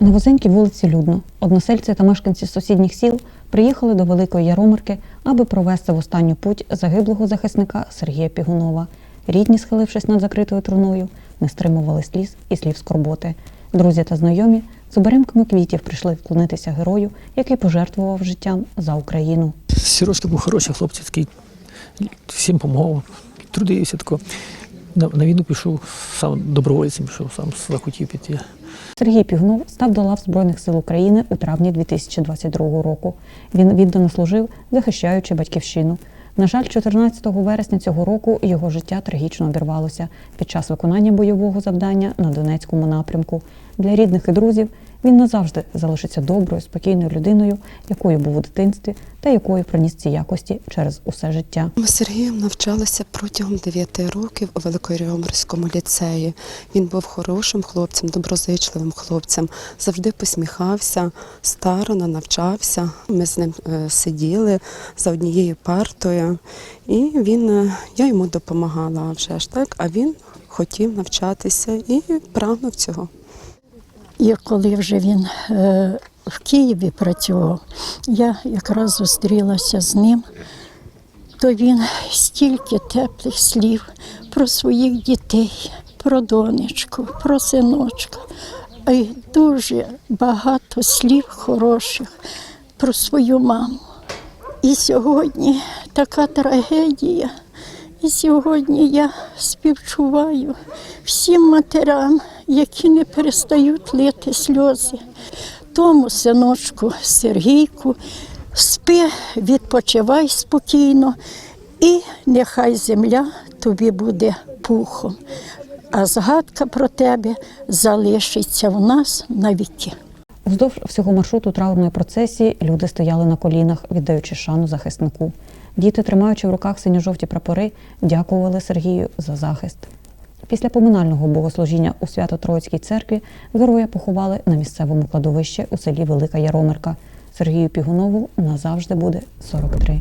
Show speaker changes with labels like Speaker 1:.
Speaker 1: На вузенькій вулиці людно. Односельці та мешканці сусідніх сіл приїхали до Великої Яромирки, аби провести в останню путь загиблого захисника Сергія Пігунова. Рідні, схилившись над закритою труною, не стримували сліз і слів скорботи. Друзі та знайомі з оберемками квітів прийшли вклонитися герою, який пожертвував життям за Україну.
Speaker 2: Сірочка був хороший хлопець, всім допомагав, трудився тако. На, війну пішов сам добровольцем, пішов, сам захотів піти.
Speaker 1: Сергій Пігнов став до лав Збройних сил України у травні 2022 року. Він віддано служив, захищаючи батьківщину. На жаль, 14 вересня цього року його життя трагічно обірвалося під час виконання бойового завдання на Донецькому напрямку. Для рідних і друзів він назавжди залишиться доброю, спокійною людиною, якою був у дитинстві та якою проніс ці якості через усе життя.
Speaker 3: Ми з Сергієм навчалися протягом 9 років у Великоріомерському ліцеї. Він був хорошим хлопцем, доброзичливим хлопцем, завжди посміхався, старано навчався. Ми з ним е, сиділи за однією партою, і він, е, я йому допомагала вже ж так, а він хотів навчатися і прагнув цього.
Speaker 4: І коли вже він е, в Києві працював, я якраз зустрілася з ним, то він стільки теплих слів про своїх дітей, про донечку, про синочка, а й дуже багато слів хороших про свою маму. І сьогодні така трагедія. І сьогодні я співчуваю всім матерям, які не перестають лити сльози. Тому, синочку, Сергійку, спи, відпочивай спокійно, і нехай земля тобі буде пухом. А згадка про тебе залишиться в нас навіки.
Speaker 1: Вздовж всього маршруту траурної процесії люди стояли на колінах, віддаючи шану захиснику. Діти, тримаючи в руках синьо-жовті прапори, дякували Сергію за захист. Після поминального богослужіння у Свято-Троїцькій церкві героя поховали на місцевому кладовищі у селі Велика Яромирка. Сергію Пігунову назавжди буде 43.